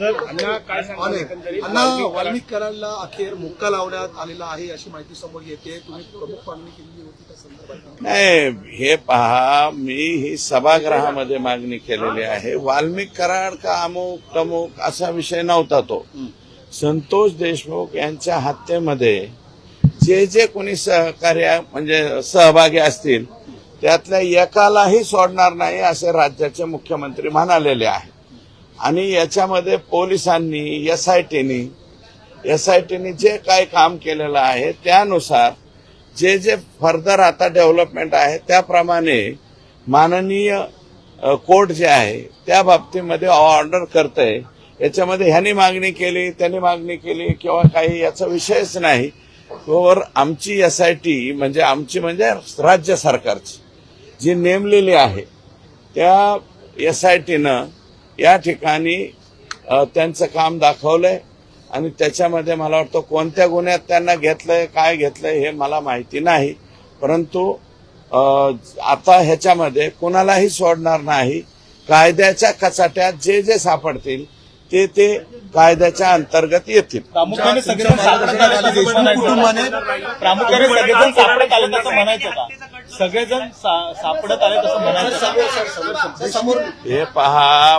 Sir अण्णा वाल्मिक कराड- वाल्मिक कराडला अखेर मुक्का लावण्यात आलेला आहे अशी माहिती समोर येते. तुम्ही प्रमुख मागणी केलेली होती त्या संदर्भात? नाही हे पहा मी ही सभागृहामध्ये मागणी केलेली आहे. वाल्मिक कराड का अमुक तमुक असा विषय नव्हता तो. संतोष देशमुख यांच्या हत्येमध्ये जे जे कोणी सहकार्य म्हणजे सहभागी असतील त्यातल्या एकालाही सोडणार नाही असे राज्याचे मुख्यमंत्री म्हणालेले आहे आणि याच्यामध्ये पोलिसांनी एस आय टीनी एस आय टीने जे काय काम केलेलं आहे त्यानुसार जे जे फर्दर आता डेव्हलपमेंट आहे त्याप्रमाणे माननीय कोर्ट जे आहे त्या बाबतीमध्ये ऑर्डर करतंय. याच्यामध्ये ह्यांनी मागणी केली त्यांनी मागणी केली किंवा काही याचा विषयच नाही. वर आमची एस आय टी म्हणजे आमची म्हणजे राज्य सरकारची जी नेमलेली आहे त्या एस आय टीनं या ठिकाणी त्यांचं काम दाखवलंय आणि त्याच्यामध्ये मला वाटतं कोणत्या गुन्ह्यात त्यांना घेतलंय काय घेतलंय हे मला माहिती नाही. परंतु आता ह्याच्यामध्ये कोणालाही सोडणार नाही. कायद्याच्या कचाट्यात जे जे सापडतील ते ते कायद्याच्या अंतर्गत येतील. प्रामुख्याने सगळेजण सापडत आले तसं म्हणायचं का? सगळेजण सापडत आले तसं म्हणायचं हे पहा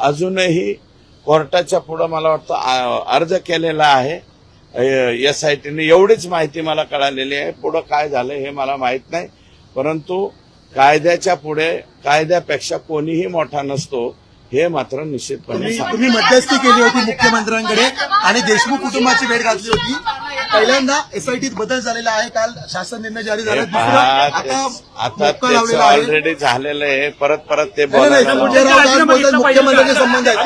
अजूनही कोर्टाच्या पुढं मला वाटतं आ- अर्ज केलेला आहे. एस आय टीने एवढीच माहिती मला कळालेली आहे. पुढं काय झालं हे मला माहीत नाही. परंतु कायद्याच्या पुढे कायद्यापेक्षा कोणीही मोठा नसतो. हे मात्र निश्चितपणे तुम्ही मध्यस्थी केली होती मुख्यमंत्र्यांकडे आणि देशमुख कुटुंबाची भेट घातली होती पहिल्यांदा एसआयटीत बदल झालेला आहे काल शासन निर्णय जारी झाला हे आता ऑलरेडी झालेलं आहे परत परत ते बोलतात मुख्यमंत्र्यांचे संबंध आहेत